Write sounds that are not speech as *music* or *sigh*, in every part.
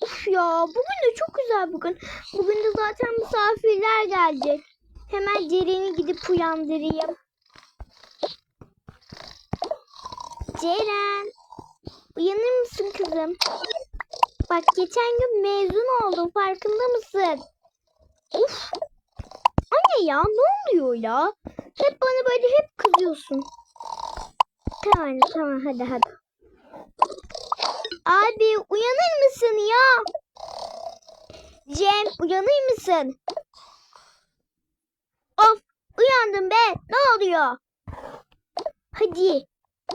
Uf ya bugün de çok güzel bugün. Bugün de zaten misafirler gelecek. Hemen Ceren'i gidip uyandırayım. Ceren. Uyanır mısın kızım? Bak geçen gün mezun oldum farkında mısın? Uf. Anne ya ne oluyor ya? Hep bana böyle hep kızıyorsun. Tamam tamam hadi hadi. Abi uyanır mısın ya? Cem uyanır mısın? Of uyandım be ne oluyor? Hadi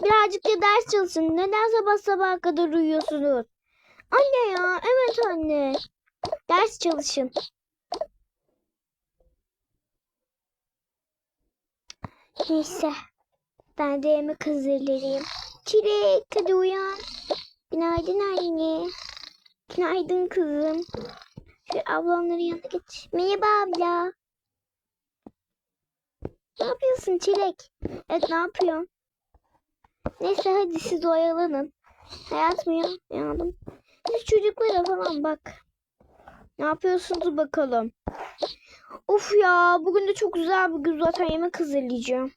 birazcık da ders çalışın. Neden sabah sabaha kadar uyuyorsunuz? Anne ya evet anne. Ders çalışın. Neyse. Ben de yemek hazırlayayım. Çilek hadi uyan. Günaydın anne. Günaydın kızım. Şu ablamların yanına geç. Merhaba abla. Ne yapıyorsun Çilek? Evet ne yapıyorsun? Neyse hadi siz oyalanın. Hayatım ya. Yandım. Siz çocuklara falan bak. Ne yapıyorsunuz bakalım? Of ya bugün de çok güzel bir gün zaten yemek hazırlayacağım.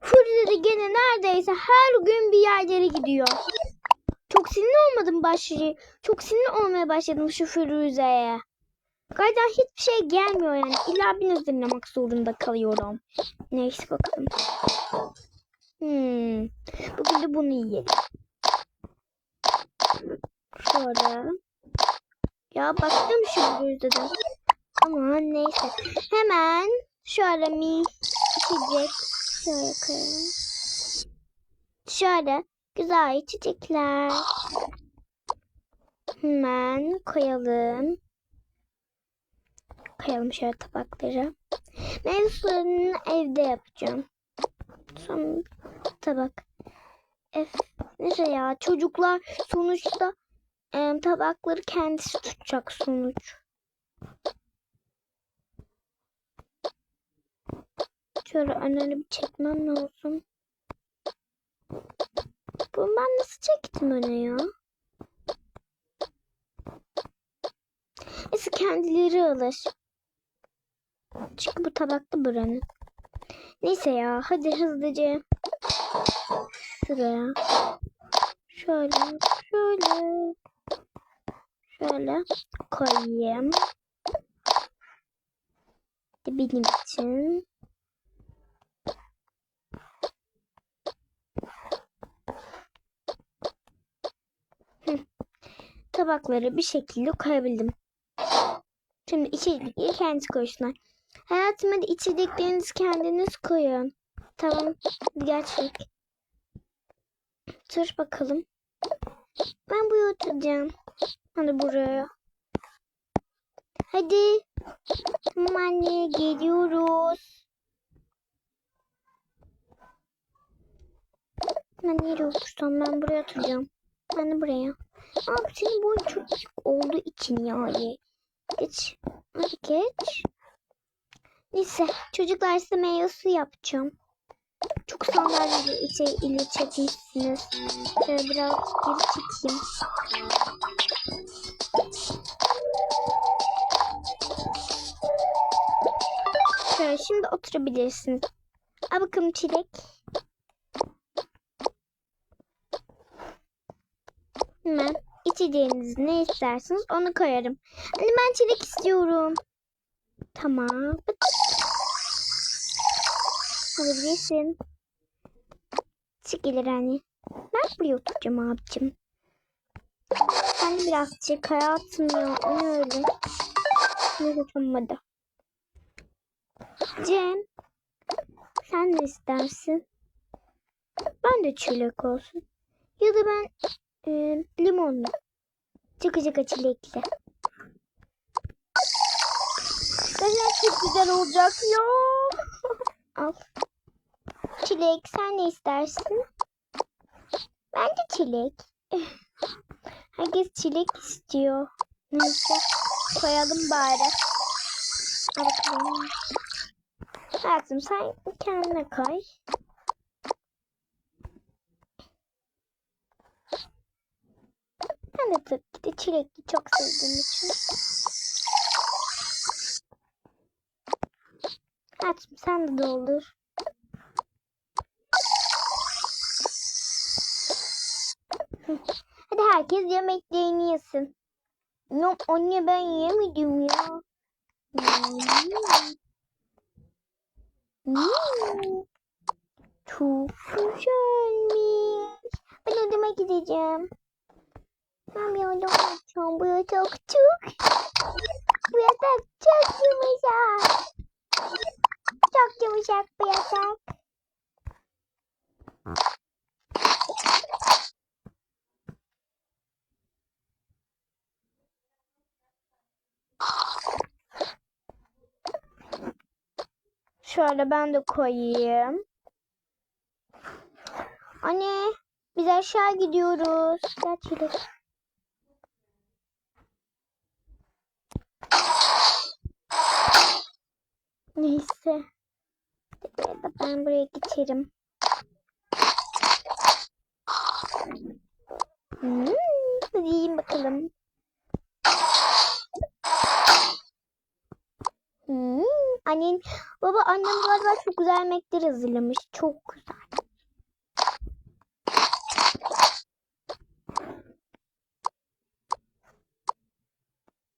Furuze de gene neredeyse her gün bir yerlere gidiyor. Çok sinirli olmadım başlığı. Çok sinirli olmaya başladım şu Firuze'ye. Gayden hiçbir şey gelmiyor yani. İlla bir hazırlamak zorunda kalıyorum. Neyse bakalım. Hmm. Bugün de bunu yiyelim. Şöyle. Ya baktım şu Firuze'den. Aman neyse. Hemen şöyle mi içecek. Şöyle koyalım. Şöyle güzel içecekler. Hemen koyalım. Koyalım şöyle tabakları. Meyve sularını evde yapacağım. Son tabak. Ef, neyse ya çocuklar sonuçta em, tabakları kendisi tutacak sonuç. Şöyle önüne bir çekmem lazım. Bunu ben nasıl çektim öne ya? Neyse kendileri alır. Çünkü bu tabakta buranın. Neyse ya hadi hızlıca. Şuraya. Şöyle. Şöyle. Şöyle koyayım. Benim için. Tabakları bir şekilde koyabildim. Şimdi içecekleri kendisi koysunlar. Hayatım hadi içeceklerinizi kendiniz koyun. Tamam. Gerçek. Dur bakalım. Ben buraya oturacağım. Hadi buraya. Hadi. Tamam anne geliyoruz. Ben nereye otursam ben buraya oturacağım. Ben de buraya. Abi senin boyun çok küçük olduğu için yani. Geç. Hadi geç. Neyse çocuklar size meyve suyu yapacağım. Çok sandalye içe ili çekmişsiniz. Şöyle biraz geri çekeyim. Şöyle şimdi oturabilirsiniz. Al bakalım çilek. Hemen içeceğiniz ne isterseniz onu koyarım. Hani ben çilek istiyorum. Tamam. Alabilirsin. Çık gelir anne. Ben buraya oturacağım abicim. Ben de birazcık hayatım ya. Ne öyle? Neyse tamam hadi. Cem. Sen ne istersin? Ben de çilek olsun. Ya da ben e, limonlu. Çıkacak çilekli. Bence çok güzel olacak ya. *laughs* Al. Çilek sen ne istersin? Ben de çilek. *laughs* Herkes çilek istiyor. Neyse koyalım bari. Al bakalım. Hayatım sen kendine koy. Ben de tabii de çilekli çok sevdiğim için. Aç sen de doldur. Hadi herkes yemeklerini yesin. Yok anne ben yemedim ya. Çok güzelmiş. Ben odama gideceğim. Bir odama gideceğim. Bu yatak çok. Bu yatak çok yumuşak. Çok yumuşak bu yatak. Şöyle ben de koyayım. Anne biz aşağı gidiyoruz. Gel çilek. Neyse. Ben buraya geçerim. Hmm, hadi yiyin bakalım. Hmm, annen, baba annem galiba çok güzel yemekler hazırlamış. Çok güzel.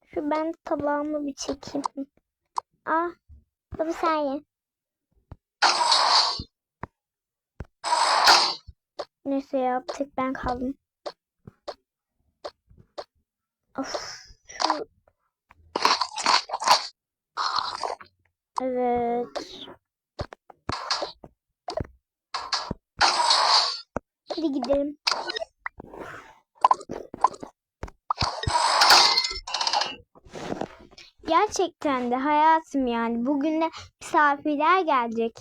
Şu ben tabağımı bir çekeyim. Ah, baba sen ye. Neyse ya, bir tek ben kaldım. Of, şu... Evet. Hadi gidelim. Gerçekten de hayatım yani. Bugün de misafirler gelecek.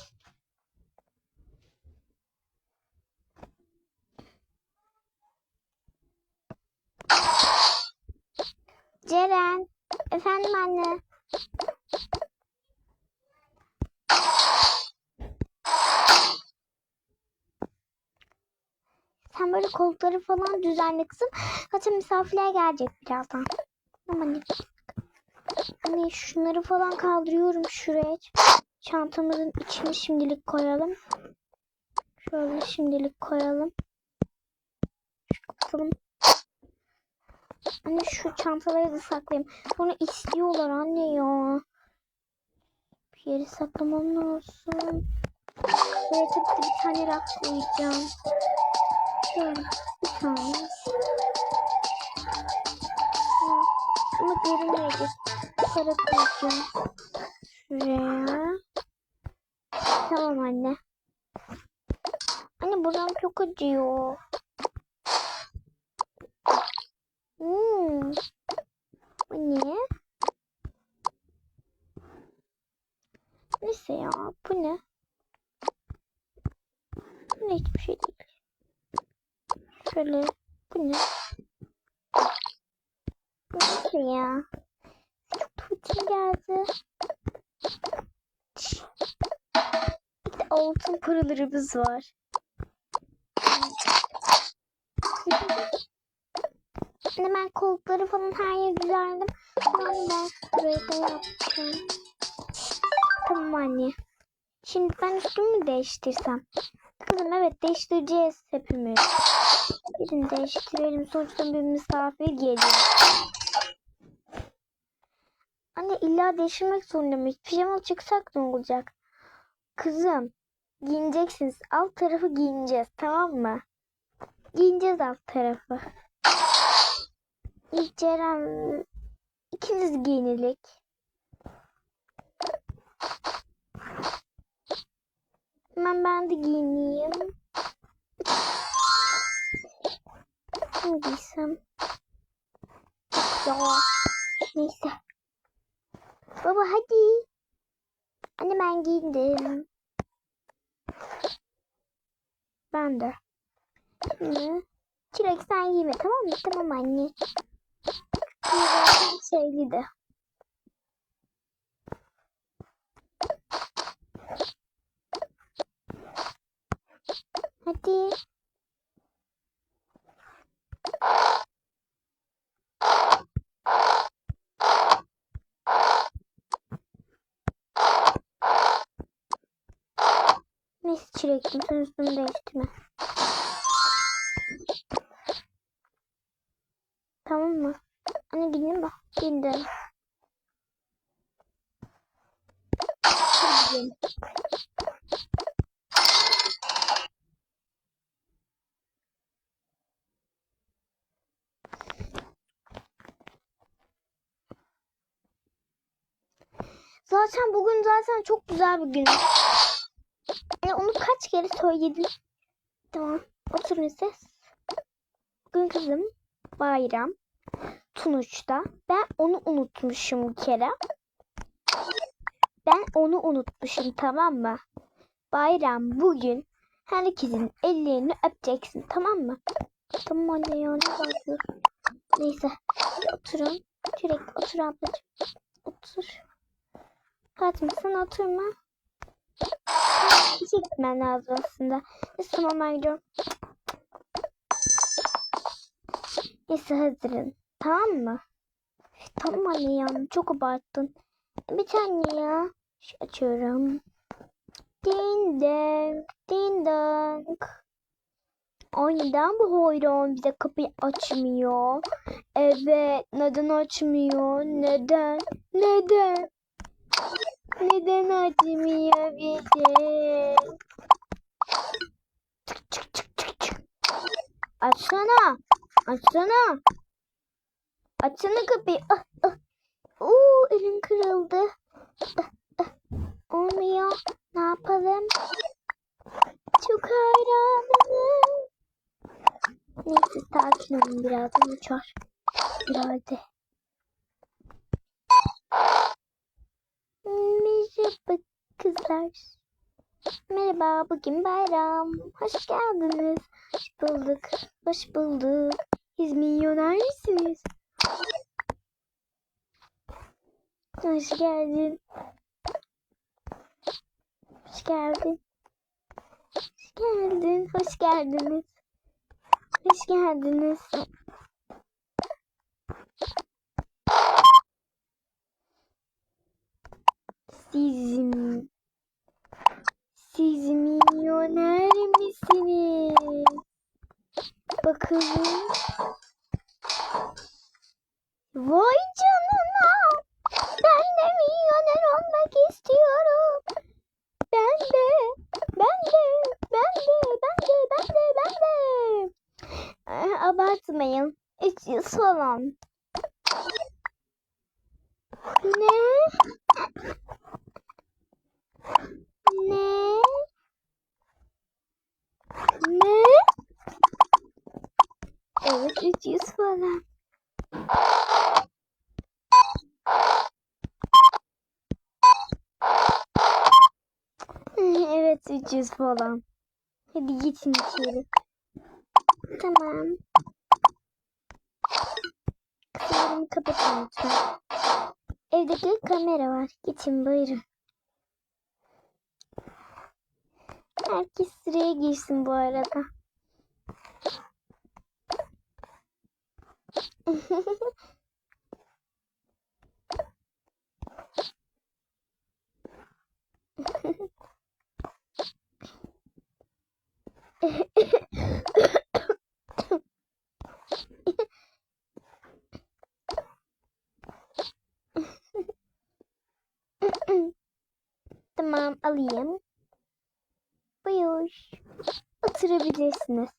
Ceren. Efendim anne. Sen böyle koltukları falan düzenle kızım. Zaten misafirler gelecek birazdan. Ama ne? Hani şunları falan kaldırıyorum şuraya. Çantamızın içine şimdilik koyalım. Şöyle şimdilik koyalım. Kapatalım. Anne şu çantaları da saklayayım. Sonra istiyorlar anne ya. Bir yere saklamam lazım. Buraya tabii bir tane raf koyacağım. Şöyle bir tane. Ama görünmeyecek. Para koyacağım. Şuraya. Tamam anne. Anne buram çok acıyor. Hmm. Bu ne? Neyse ya bu ne? Bu ne hiçbir şey değil. Şöyle bu ne? Neyse ya. Çok tuvaletim geldi. Bir de altın paralarımız var. Şimdi ben koltukları falan her yeri düzenledim. Ben ben burayı da yaptım. Tamam anne. Şimdi ben üstümü değiştirsem. Kızım evet değiştireceğiz hepimiz. Birini değiştirelim. Sonuçta bir misafir geliyor. Anne illa değiştirmek zorunda mıyız? Pijama çıksak ne olacak? Kızım giyineceksiniz. Alt tarafı giyineceğiz tamam mı? Giyineceğiz alt tarafı. İlk Ceren ikiniz giyinilik. Hemen ben de giyineyim. Ne giysem? Ya. Neyse. Baba hadi. Anne ben giyindim. Ben de. Şimdi Çilek sen giyme tamam mı? Tamam anne. Bu zaten şeyli de. Hadi. Neyse çilektim sen üstümü değiştirme. Tamam mı? Anne gidin bak. Gidin. Gidelim. Zaten bugün zaten çok güzel bir gün. Kere söyledim. Tamam. Oturun siz. Bugün kızım bayram. Tunuç'ta. Ben onu unutmuşum bir kere. Ben onu unutmuşum tamam mı? Bayram bugün herkesin ellerini öpeceksin tamam mı? Tamam anne ya ne bakıyorsun? Neyse oturun. Direkt otur ablacığım. Otur. Fatma sen oturma. İşe gitmen lazım aslında. Neyse tamam ben gidiyorum. Neyse hazırın. Tamam mı? Tamam anne ya. Çok abarttın. Bir tane ya. Şu açıyorum. Ding dong. Ding dong. Ay neden bu hayran bize kapıyı açmıyor? Evet. Neden açmıyor? Neden? Neden? Neden açmıyor bize? Açsana. Açsana. Açsana kapıyı. Ah, ah. Oo, elim kırıldı. Ah, ah. Olmuyor. Ne yapalım? Çok hayranım. Neyse sakin olun birazdan uçar. Herhalde. Merhaba kızlar. Merhaba, bugün bayram. Hoş geldiniz. Hoş bulduk. Hoş bulduk. Siz milyoner misiniz? Hoş geldin. Hoş geldin. Hoş geldin. Hoş geldiniz. Hoş geldiniz. Siz siz milyoner misiniz? Bakalım. Vay canına. Ben de milyoner olmak istiyorum. Ben de. Ben de. Ben de. Ben de. Ben de. Ben de. Eh, Abartmayın. Üç yıl falan. Ne? Ne? Evet 300 falan. Evet 300 falan. Hadi geçin içeri. Tamam. Kapılarımı kapatın lütfen. Evdeki kamera var. Geçin buyurun. Herkes sıraya girsin bu arada. *laughs* tamam alayım. Buyur. Oturabilirsiniz.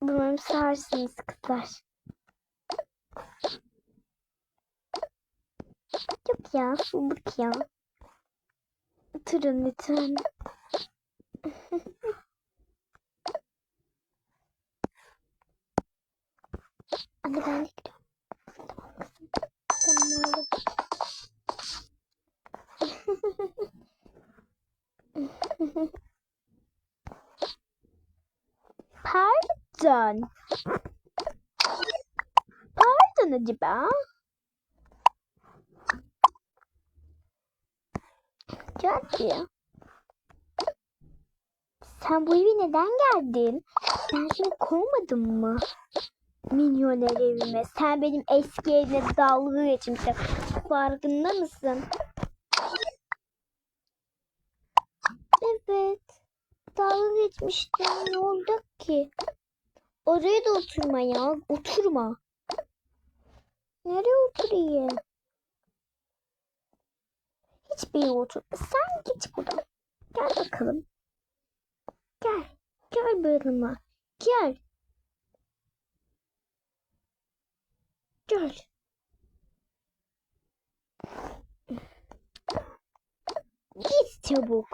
Umarım sağırsınız kızlar. Yok ya, bulduk ya. Oturun lütfen. Anne ben de gidiyorum. Tamam kızım. Tamam oğlum. Pardon. Pardon acaba? George. Sen bu eve neden geldin? Ben seni kovmadım mı? Milyoner evime. Sen benim eski evime dalga geçmişsin. Farkında mısın? Evet. etmiştim. Ne oldu ki? Oraya da oturma ya. Oturma. Nereye oturayım? Hiçbir yere otur. Sen git buradan. Gel bakalım. Gel. Gel yanıma. Gel. Gel. Git çabuk.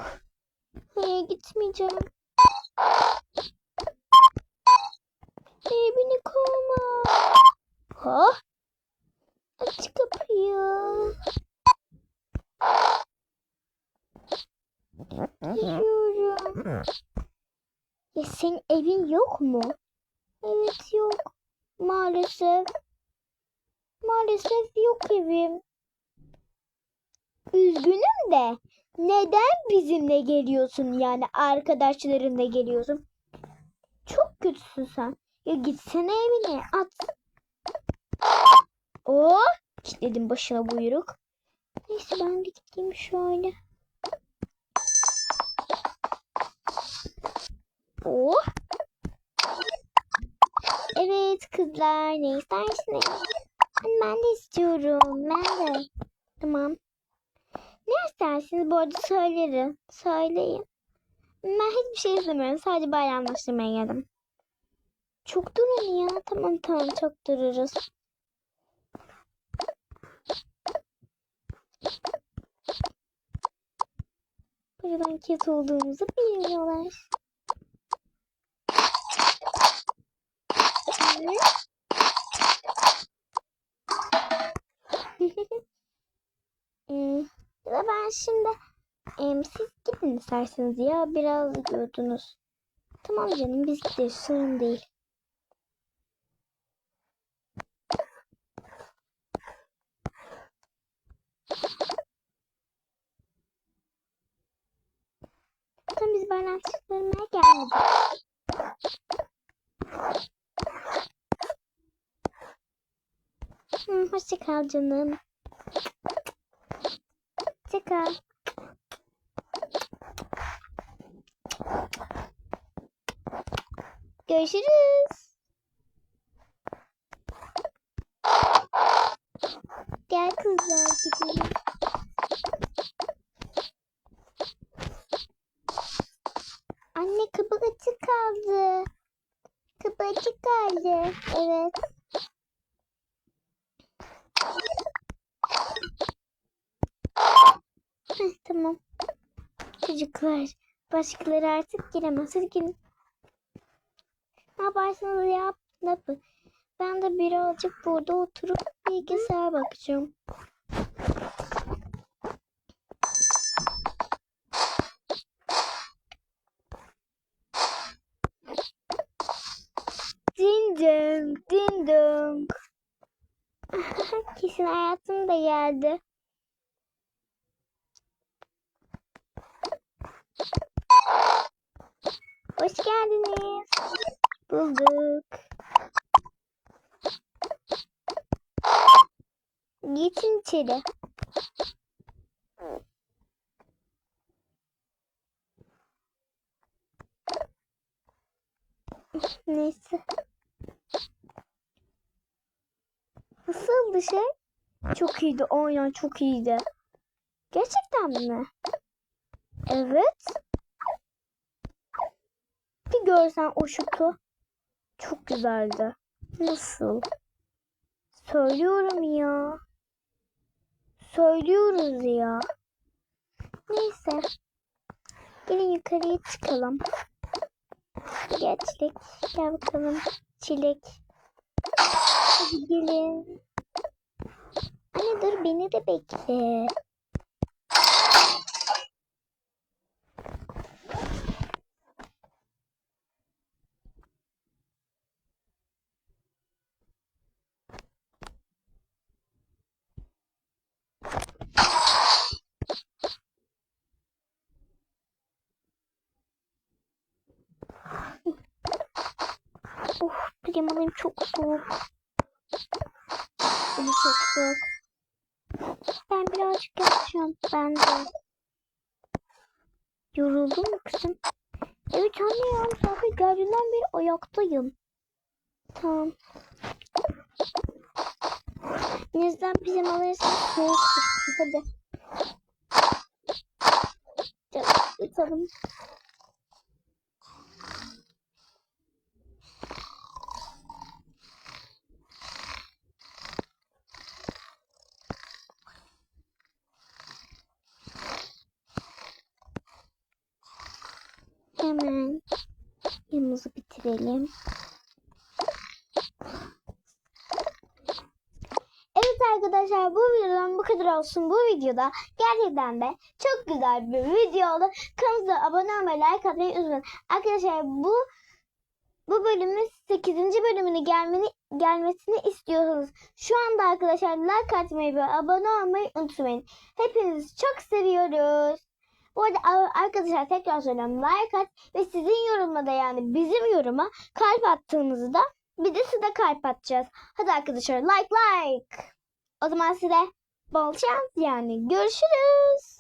Hayır gitmeyeceğim. Beni kovma. Ha? Aç kapıyı. Gidiyorum. Ya senin evin yok mu? Evet yok. Maalesef. Maalesef yok evim. Üzgünüm de neden bizimle geliyorsun yani arkadaşlarınla geliyorsun? Çok kötüsün sen. Ya gitsene evine at. Oo, kilitledim başına buyruk. Neyse ben de gideyim şöyle. Oh. Evet kızlar ne istersiniz? Ben de istiyorum. Ben de. Tamam. Ne istersiniz? Bu arada söylerim. Söyleyin. Ben hiçbir şey istemiyorum. Sadece bayramlaştırmaya geldim. Çok durun ya. Tamam tamam çok dururuz. Buradan ket olduğumuzu bilmiyorlar. Hmm, *laughs* ben şimdi em, siz gidin isterseniz ya biraz gördünüz. Tamam canım biz gideriz sorun değil. Biz bayramlaştırmaya gelmedik. Hı, hoşça kal canım. Hoşça kal. Görüşürüz. Gel kızlar gidelim. Evet. Tamam. Çocuklar, başkaları artık giremez. Hadi girin. Ne yaparsanız yap, yapın. Ben de birazcık burada oturup bilgisayar bakacağım. Ding dong, ding dong. Kesin hayatım da geldi. Hoş geldiniz. Bulduk. Geçin içeri. Neyse. Nasıldı şey? Çok iyiydi. Aynen çok iyiydi. Gerçekten mi? Evet. Bir görsen o şutu. Çok güzeldi. Nasıl? Söylüyorum ya. Söylüyoruz ya. Neyse. Gelin yukarıya çıkalım. Gel çilek. Gel bakalım. Çilek. Hadi gelin. Dur beni de bekle. Of klimalıyım çok soğuk. Beni çok soğuk. Ben birazcık yatacağım. Ben de. Yoruldun mu kızım? Evet anne ya misafir geldiğinden beri ayaktayım. Tamam. Denizden pijamalarsan soğuk. Hadi. Gel, Hemen yemimizi bitirelim. Evet arkadaşlar bu videodan bu kadar olsun. Bu videoda gerçekten de çok güzel bir video oldu. Kanalımıza abone olmayı, like atmayı unutmayın. Arkadaşlar bu bu bölümün 8. bölümünü gelmeni, gelmesini istiyorsanız şu anda arkadaşlar like atmayı ve abone olmayı unutmayın. Hepinizi çok seviyoruz. Bu arada arkadaşlar tekrar söylüyorum like at ve sizin yoruma da yani bizim yoruma kalp attığınızda bir de size kalp atacağız. Hadi arkadaşlar like like. O zaman size bol şans yani. Görüşürüz.